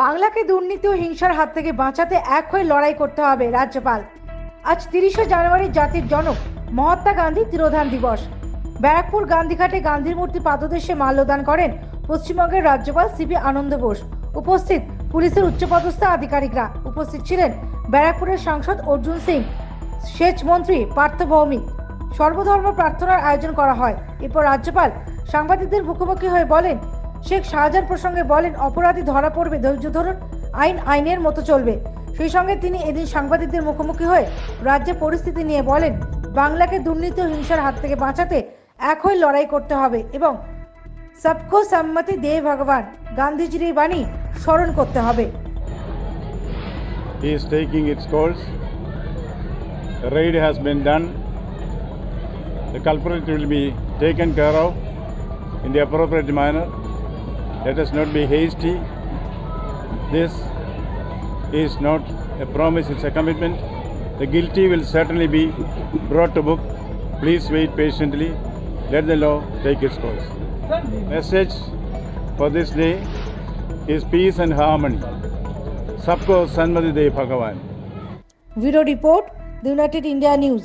বাংলাকে দুর্নীতি ও হিংসার হাত থেকে বাঁচাতে এক হয়ে লড়াই করতে হবে রাজ্যপাল। আজ তিরিশে জানুয়ারি জাতির জনক মহাত্মা গান্ধী তিরোধান দিবস। ব্যারাকপুর গান্ধীঘাটে গান্ধীর মূর্তি পাদদেশে মাল্যদান করেন পশ্চিমবঙ্গের রাজ্যপাল সিপি আনন্দ বোস। উপস্থিত পুলিশের উচ্চপদস্থ আধিকারিকরা উপস্থিত ছিলেন ব্যারাকপুরের সাংসদ অর্জুন সিং, সেচ মন্ত্রী পার্থ ভৌমিক। সর্বধর্ম প্রার্থনার আয়োজন করা হয়। এরপর রাজ্যপাল সাংবাদিকদের মুখোমুখি হয়ে বলেন শেখ শাহজাহান প্রসঙ্গে বলেন, অপরাধী ধরা পড়বে, ধৈর্য ধরুন, আইন আইনের মতো চলবে সেই সঙ্গে তিনি এদিন সাংবাদিকদের মুখোমুখি হয়ে রাজ্যের পরিস্থিতি নিয়ে বলেন, বাংলাকে দুর্নীতি ও হিংসার হাত থেকে বাঁচাতে এক হয়ে লড়াই করতে হবে এবং সবকো সম্মতি দে ভগবান, গান্ধীজির এই বাণী স্মরণ করতে হবে is taking its course. The raid has been done. The culprit will be taken care of in the appropriate manner. Let us not be hasty. This is not a promise, it's a commitment. The guilty will certainly be brought to book. Please wait patiently. Let the law take its course. Message for this day is peace and harmony. Sabko सन्मति दे Video report, The United India News.